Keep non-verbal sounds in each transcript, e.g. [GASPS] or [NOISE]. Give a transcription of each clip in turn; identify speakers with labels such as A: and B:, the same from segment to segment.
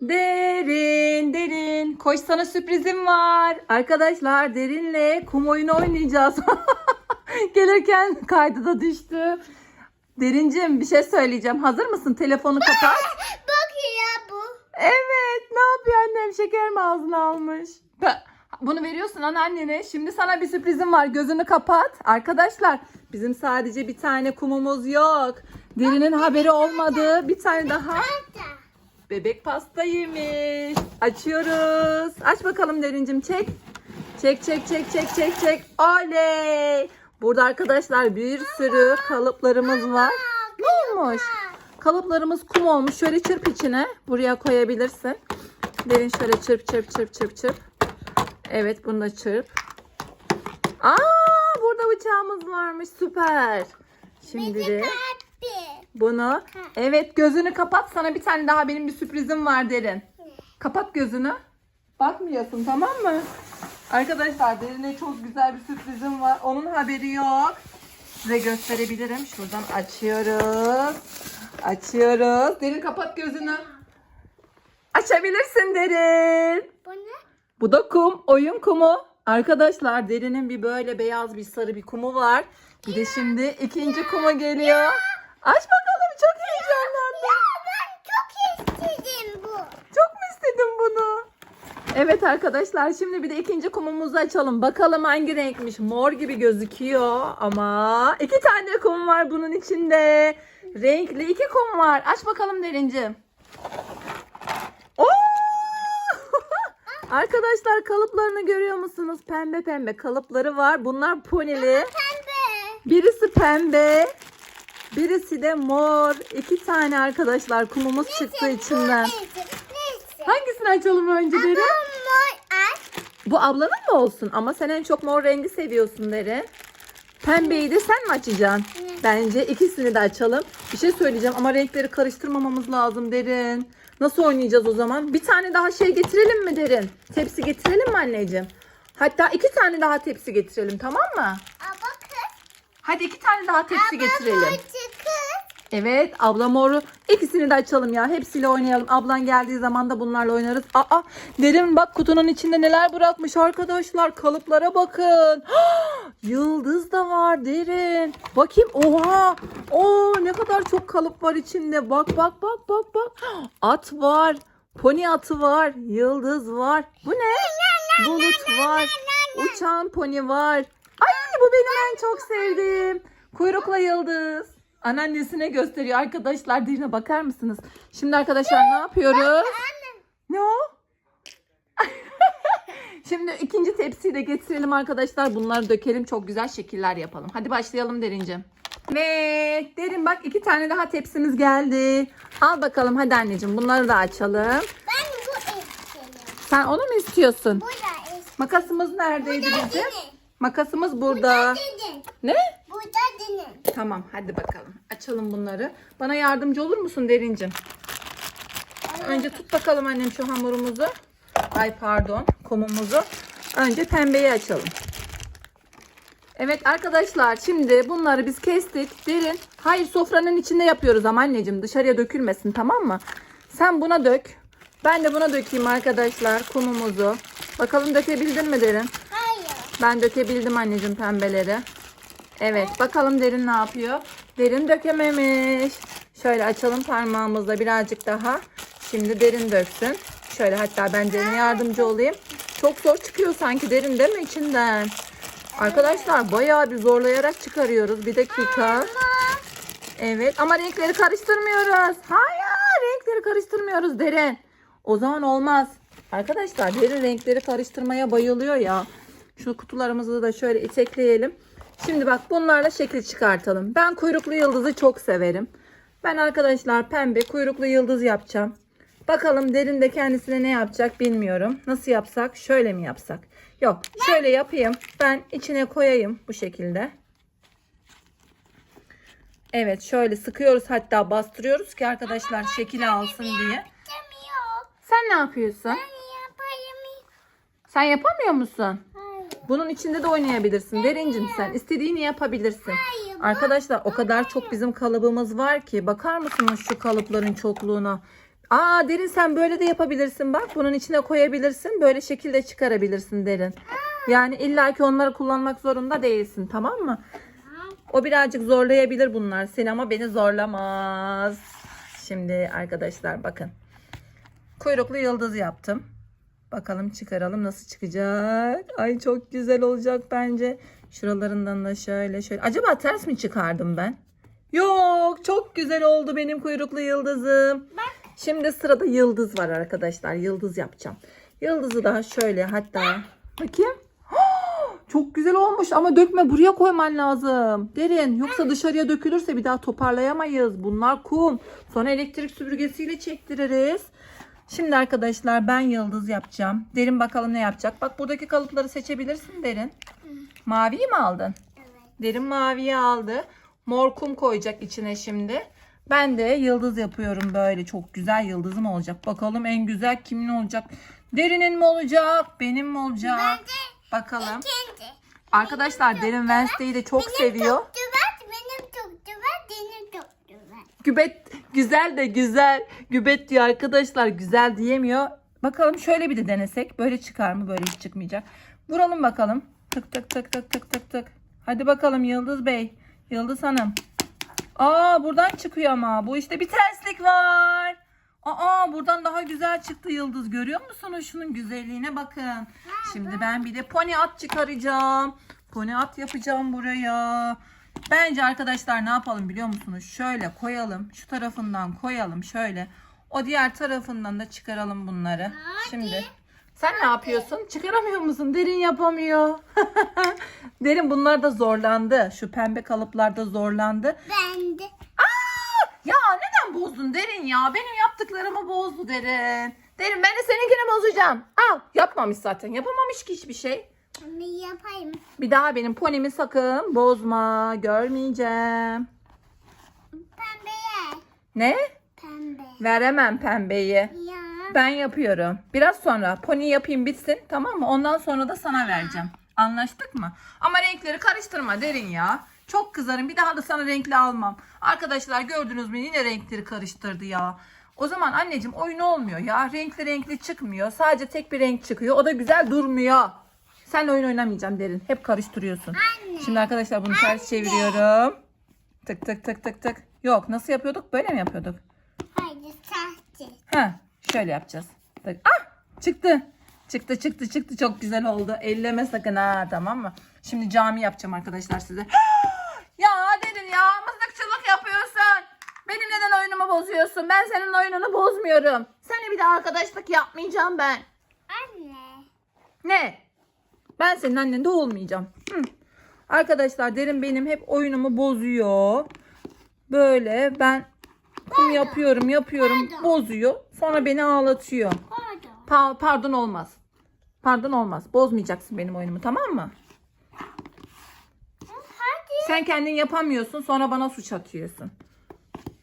A: Derin, derin. Koş sana sürprizim var. Arkadaşlar derinle kum oyunu oynayacağız. [LAUGHS] Gelirken kaydı da düştü. Derincim bir şey söyleyeceğim. Hazır mısın? Telefonu kapat. [LAUGHS]
B: Bak ya bu.
A: Evet. Ne yapıyor annem? Şeker mi ağzına almış? Bunu veriyorsun anneannene. Şimdi sana bir sürprizim var. Gözünü kapat. Arkadaşlar bizim sadece bir tane kumumuz yok. Derinin haberi olmadığı bir tane daha. Bebek pasta. Açıyoruz. Aç bakalım Derincim çek. Çek çek çek çek çek çek. Oley. Burada arkadaşlar bir sürü kalıplarımız var. Ne olmuş? Kalıplarımız kum olmuş. Şöyle çırp içine. Buraya koyabilirsin. Derin şöyle çırp çırp çırp çırp çırp. Evet bunu da çırp. Aa burada bıçağımız varmış. Süper. Şimdi de. Bunu. Evet gözünü kapat. Sana bir tane daha benim bir sürprizim var Derin. Kapat gözünü. Bakmıyorsun tamam mı? Arkadaşlar Derin'e çok güzel bir sürprizim var. Onun haberi yok. Size gösterebilirim. Şuradan açıyoruz. Açıyoruz. Derin kapat gözünü. Açabilirsin Derin.
B: Bu ne?
A: Bu da kum. Oyun kumu. Arkadaşlar Derin'in bir böyle beyaz bir sarı bir kumu var. Bir de şimdi ikinci kumu geliyor. Aç bakalım çok heyecanlandım.
B: Ben çok istedim bu.
A: Çok mu istedin bunu? Evet arkadaşlar şimdi bir de ikinci kumumuzu açalım. Bakalım hangi renkmiş. Mor gibi gözüküyor ama iki tane kum var bunun içinde. Renkli iki kum var. Aç bakalım derincim. Oo! [LAUGHS] Arkadaşlar kalıplarını görüyor musunuz? Pembe pembe kalıpları var. Bunlar ponili.
B: Pembe.
A: Birisi pembe. Birisi de mor. İki tane arkadaşlar kumumuz çıktı içinden. Hangisini açalım önce
B: Ama
A: Derin?
B: mor aç.
A: Bu ablanın mı olsun? Ama sen en çok mor rengi seviyorsun Derin. Pembeyi de sen mi açacaksın? Bence ikisini de açalım. Bir şey söyleyeceğim ama renkleri karıştırmamamız lazım Derin. Nasıl oynayacağız o zaman? Bir tane daha şey getirelim mi Derin? Tepsi getirelim mi anneciğim? Hatta iki tane daha tepsi getirelim tamam mı?
B: Aa bakın.
A: Hadi iki tane daha tepsi getirelim.
B: Mor çıkır.
A: Evet abla moru. İkisini de açalım ya. Hepsiyle oynayalım. Ablan geldiği zaman da bunlarla oynarız. Aa derin bak kutunun içinde neler bırakmış arkadaşlar. Kalıplara bakın. [GASPS] Yıldız da var derin. Bakayım oha. Oo ne kadar çok kalıp var içinde. Bak bak bak bak bak. [GASPS] At var. Pony atı var. Yıldız var. Bu ne? Bulut var. Uçan pony var. Ay bu benim en çok sevdiğim. Kuyrukla yıldız. Anneannesine gösteriyor arkadaşlar. Derine bakar mısınız? Şimdi arkadaşlar ne yapıyoruz? Ne o? [LAUGHS] Şimdi ikinci tepsiyi de getirelim arkadaşlar. Bunları dökelim. Çok güzel şekiller yapalım. Hadi başlayalım Derincim. Ve Derin bak iki tane daha tepsimiz geldi. Al bakalım hadi anneciğim bunları da açalım.
B: Ben bu istedim.
A: Sen onu mu istiyorsun?
B: Bu da istedim.
A: Makasımız neredeydi
B: Bu da
A: bizim? Makasımız burada.
B: Dedin.
A: Ne?
B: Bu da dinin.
A: Tamam hadi bakalım. Açalım bunları. Bana yardımcı olur musun Derincim? Önce tut bakalım annem şu hamurumuzu. Ay pardon kumumuzu. Önce pembeyi açalım. Evet arkadaşlar şimdi bunları biz kestik. Derin. Hayır sofranın içinde yapıyoruz ama anneciğim dışarıya dökülmesin tamam mı? Sen buna dök. Ben de buna dökeyim arkadaşlar kumumuzu. Bakalım dökebildin mi Derin?
B: Hayır.
A: Ben dökebildim anneciğim pembeleri. Evet bakalım Derin ne yapıyor? Derin dökememiş. Şöyle açalım parmağımızla birazcık daha. Şimdi Derin döksün. Şöyle hatta ben Derin'e yardımcı olayım. Çok zor çıkıyor sanki Derin değil mi içinden? Arkadaşlar bayağı bir zorlayarak çıkarıyoruz. Bir dakika. Evet ama renkleri karıştırmıyoruz. Hayır renkleri karıştırmıyoruz Derin. O zaman olmaz. Arkadaşlar Derin renkleri karıştırmaya bayılıyor ya. Şu kutularımızı da şöyle itekleyelim. Şimdi bak bunlarla şekil çıkartalım. Ben kuyruklu yıldızı çok severim. Ben arkadaşlar pembe kuyruklu yıldız yapacağım. Bakalım Derin de kendisine ne yapacak bilmiyorum. Nasıl yapsak? Şöyle mi yapsak? Yok şöyle yapayım. Ben içine koyayım bu şekilde. Evet şöyle sıkıyoruz hatta bastırıyoruz ki arkadaşlar şekil alsın diye. Sen ne yapıyorsun?
B: Ben yapayım.
A: Sen yapamıyor musun? Bunun içinde de oynayabilirsin. Derincim sen istediğini yapabilirsin. Arkadaşlar o kadar çok bizim kalıbımız var ki bakar mısınız şu kalıpların çokluğuna? Aa derin sen böyle de yapabilirsin bak. Bunun içine koyabilirsin. Böyle şekilde çıkarabilirsin derin. Yani illaki onları kullanmak zorunda değilsin tamam mı? O birazcık zorlayabilir bunlar seni ama beni zorlamaz. Şimdi arkadaşlar bakın. Kuyruklu yıldız yaptım. Bakalım çıkaralım nasıl çıkacak. Ay çok güzel olacak bence. Şuralarından da şöyle şöyle. Acaba ters mi çıkardım ben? Yok çok güzel oldu benim kuyruklu yıldızım. Şimdi sırada yıldız var arkadaşlar. Yıldız yapacağım. Yıldızı daha şöyle hatta bakayım. Çok güzel olmuş ama dökme buraya koyman lazım. Derin yoksa dışarıya dökülürse bir daha toparlayamayız. Bunlar kum. Sonra elektrik süpürgesiyle çektiririz. Şimdi arkadaşlar ben yıldız yapacağım. Derin bakalım ne yapacak. Bak buradaki kalıpları seçebilirsin Derin. Maviyi mi aldın?
B: Evet.
A: Derin maviyi aldı. Mor kum koyacak içine şimdi. Ben de yıldız yapıyorum böyle. Çok güzel yıldızım olacak. Bakalım en güzel kimin olacak? Derinin mi olacak? Benim mi olacak?
B: Bence
A: Bakalım.
B: kendi.
A: Arkadaşlar Derin Wednesday'i de çok seviyor.
B: Çok güzel, benim çok güzel, senin çok güzel.
A: Gübet güzel de güzel. Gübet diyor arkadaşlar. Güzel diyemiyor. Bakalım şöyle bir de denesek. Böyle çıkar mı? Böyle hiç çıkmayacak. Vuralım bakalım. Tık tık tık tık tık tık tık. Hadi bakalım Yıldız Bey. Yıldız Hanım. Aa buradan çıkıyor ama. Bu işte bir terslik var. Aa buradan daha güzel çıktı Yıldız. Görüyor musunuz şunun güzelliğine bakın. Şimdi ben bir de pony at çıkaracağım. Pony at yapacağım buraya. Bence arkadaşlar ne yapalım biliyor musunuz? Şöyle koyalım. Şu tarafından koyalım şöyle. O diğer tarafından da çıkaralım bunları. Şimdi sen ne yapıyorsun? Çıkaramıyor musun? Derin yapamıyor. [LAUGHS] Derin bunlar da zorlandı. Şu pembe kalıplarda zorlandı.
B: Ben de.
A: Ya neden bozdun Derin ya? Benim yaptıklarımı bozdu Derin. Derin ben de seninkini bozacağım. Al yapmamış zaten. Yapamamış ki hiçbir şey.
B: Onu yapayım.
A: Bir daha benim ponimi sakın bozma. Görmeyeceğim.
B: Pembeye.
A: Ne?
B: Pembe.
A: Veremem pembeyi.
B: Ya.
A: Ben yapıyorum. Biraz sonra pony yapayım bitsin tamam mı? Ondan sonra da sana vereceğim. Anlaştık mı? Ama renkleri karıştırma derin ya. Çok kızarım. Bir daha da sana renkli almam. Arkadaşlar gördünüz mü? Yine renkleri karıştırdı ya. O zaman anneciğim oyun olmuyor ya. Renkli renkli çıkmıyor. Sadece tek bir renk çıkıyor. O da güzel durmuyor. Sen oyun oynamayacağım derin. Hep karıştırıyorsun.
B: Anne.
A: Şimdi arkadaşlar bunu ters çeviriyorum. Tık tık tık tık tık. Yok nasıl yapıyorduk? Böyle mi yapıyorduk?
B: Haydi sahte.
A: Ha, şöyle yapacağız. Bak, ah, çıktı. Çıktı, çıktı, çıktı. Çok güzel oldu. Elleme sakın ha, tamam mı? Şimdi cami yapacağım arkadaşlar size. [GASPS] ya dedin ya, mızıkçılık yapıyorsun. Benim neden oyunumu bozuyorsun? Ben senin oyununu bozmuyorum. Seninle bir daha arkadaşlık yapmayacağım ben.
B: Anne.
A: Ne? Ben senin annen de olmayacağım. Hı. Arkadaşlar derin benim hep oyunumu bozuyor. Böyle ben kum yapıyorum yapıyorum
B: Pardon.
A: bozuyor. Sonra beni ağlatıyor.
B: Pardon.
A: Pa- pardon olmaz. Pardon olmaz. Bozmayacaksın benim oyunumu tamam mı?
B: Hadi.
A: Sen kendin yapamıyorsun sonra bana suç atıyorsun.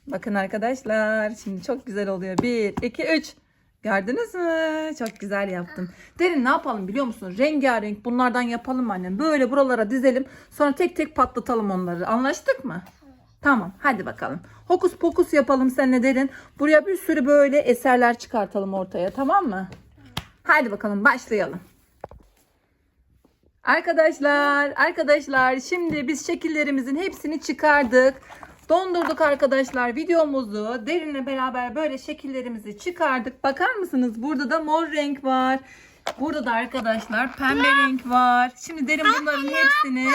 A: Bakın arkadaşlar şimdi çok güzel oluyor. 1, 2, 3. Gördünüz mü? Çok güzel yaptım. Derin ne yapalım biliyor musun? Rengarenk bunlardan yapalım annem. Böyle buralara dizelim. Sonra tek tek patlatalım onları. Anlaştık mı? Tamam hadi bakalım. Hokus pokus yapalım seninle derin. Buraya bir sürü böyle eserler çıkartalım ortaya tamam mı? Hadi bakalım başlayalım. Arkadaşlar, arkadaşlar şimdi biz şekillerimizin hepsini çıkardık. Dondurduk arkadaşlar videomuzu. Derinle beraber böyle şekillerimizi çıkardık. Bakar mısınız? Burada da mor renk var. Burada da arkadaşlar pembe renk var. Şimdi Derin bunların hepsini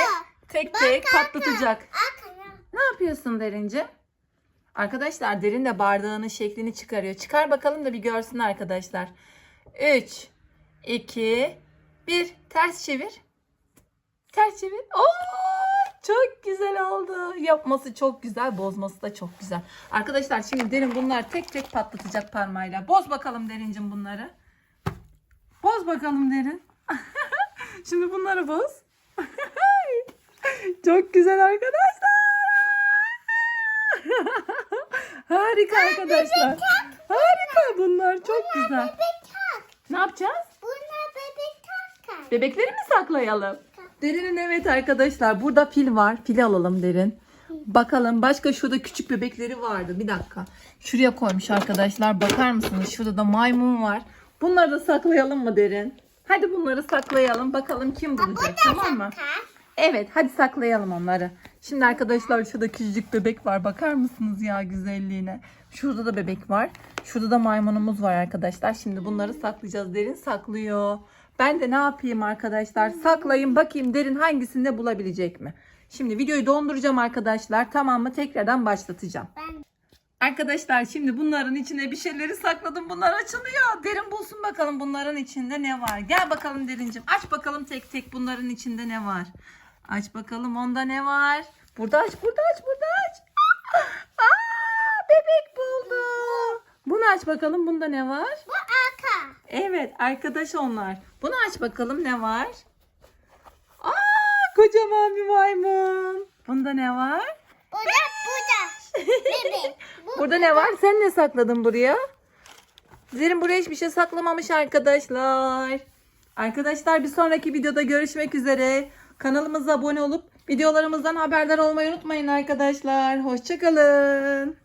A: tek tek patlatacak. Ne yapıyorsun Derince? Arkadaşlar Derin de bardağının şeklini çıkarıyor. Çıkar bakalım da bir görsün arkadaşlar. 3, 2, 1. Ters çevir. Ters çevir. Oo, çok güzel oldu. Yapması çok güzel, bozması da çok güzel. Arkadaşlar şimdi Derin bunlar tek tek patlatacak parmağıyla. Boz bakalım Derincim bunları. Boz bakalım Derin. [LAUGHS] şimdi bunları boz. [LAUGHS] çok güzel arkadaşlar. [LAUGHS] Harika arkadaşlar. Harika bunlar çok güzel.
B: Tak.
A: Ne yapacağız?
B: Buna bebek takar.
A: Bebekleri mi saklayalım? Derinin evet arkadaşlar burada fil var. Fili alalım derin. Bakalım başka şurada küçük bebekleri vardı. Bir dakika. Şuraya koymuş arkadaşlar. Bakar mısınız? Şurada da maymun var. Bunları da saklayalım mı derin? Hadi bunları saklayalım. Bakalım kim bulacak tamam mı? Evet hadi saklayalım onları. Şimdi arkadaşlar şurada küçücük bebek var. Bakar mısınız ya güzelliğine? Şurada da bebek var. Şurada da maymunumuz var arkadaşlar. Şimdi bunları saklayacağız. Derin saklıyor. Ben de ne yapayım arkadaşlar? Saklayayım bakayım derin hangisinde bulabilecek mi? Şimdi videoyu donduracağım arkadaşlar. Tamam mı? Tekrardan başlatacağım.
B: Ben
A: Arkadaşlar şimdi bunların içine bir şeyleri sakladım. Bunlar açılıyor. Derin bulsun bakalım bunların içinde ne var. Gel bakalım Derincim. Aç bakalım tek tek bunların içinde ne var. Aç bakalım onda ne var. Burada aç, burada aç, burada aç. Aa, bebek buldu. Bunu aç bakalım. Bunda ne var?
B: bu arka.
A: Evet, arkadaş onlar. Bunu aç bakalım ne var? Aa, kocaman bir maymun. Bunda ne var?
B: Bu da bu da. Bebek. [LAUGHS] Bu
A: Burada ne var? Sen ne sakladın buraya? Zerin buraya hiçbir şey saklamamış arkadaşlar. Arkadaşlar bir sonraki videoda görüşmek üzere. Kanalımıza abone olup videolarımızdan haberdar olmayı unutmayın arkadaşlar. Hoşçakalın.